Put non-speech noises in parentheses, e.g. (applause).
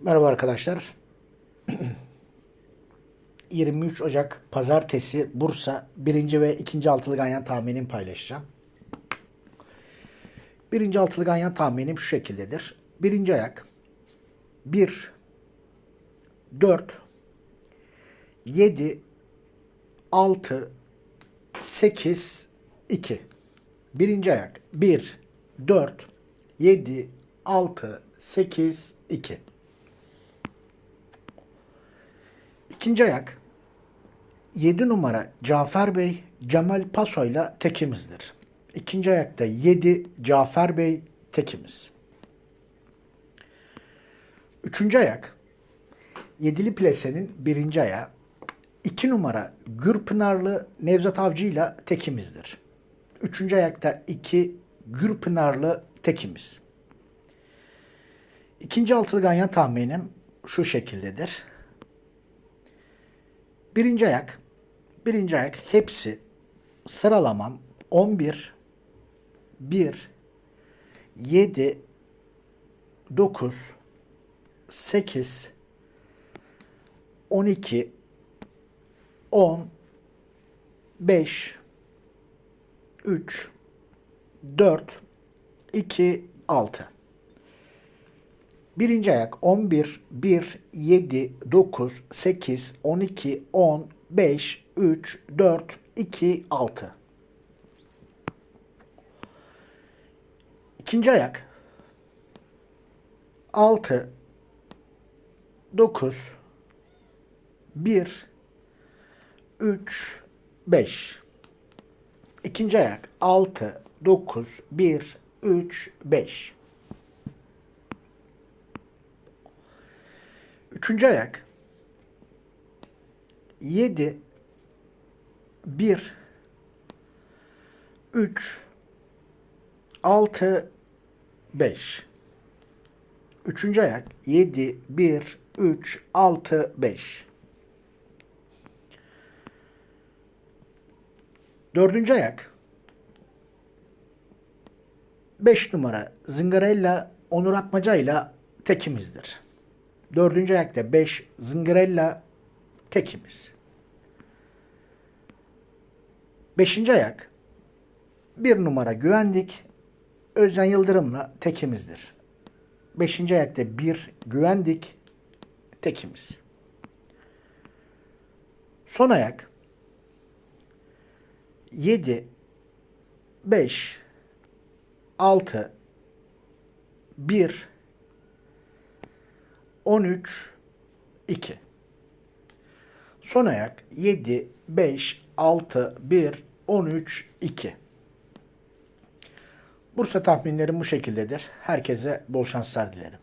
Merhaba arkadaşlar. (clears throat) 23 Ocak Pazartesi Bursa 1. ve 2. altılı ganyan tahminimi paylaşacağım. Birinci altılı ganyan tahminim şu şekildedir. Birinci ayak 1 4 7 6 8 2 Birinci ayak 1 4 7 6 8 2 İkinci ayak 7 numara Cafer Bey Cemal Paso'yla tekimizdir. İkinci ayakta 7 Cafer Bey tekimiz. Üçüncü ayak Yedili Plese'nin birinci ayağı 2 numara Gürpınarlı Nevzat Avcı ile tekimizdir. Üçüncü ayakta 2 Gürpınarlı tekimiz. İkinci altılı ganyan tahminim şu şekildedir. Birinci ayak. Birinci ayak hepsi sıralamam 11 1 7 9 8 12 10 5 3 4 2 6 Birinci ayak 11, 1, 7, 9, 8, 12, 10, 5, 3, 4, 2, 6. İkinci ayak 6, 9, 1, 3, 5. İkinci ayak 6, 9, 1, 3, 5. Üçüncü ayak. 7 1 3 6 5 Üçüncü ayak. 7 1 3 6 5 Dördüncü ayak. 5 numara. Zingarella Onur Atmaca ile tekimizdir. Dördüncü ayakta 5 Zingirella tekimiz. Beşinci ayak bir numara güvendik. Özcan Yıldırım'la tekimizdir. Beşinci ayakta bir güvendik tekimiz. Son ayak 7 5 6 1 13 2 Son ayak 7 5 6 1 13 2 Bursa tahminlerim bu şekildedir. Herkese bol şanslar dilerim.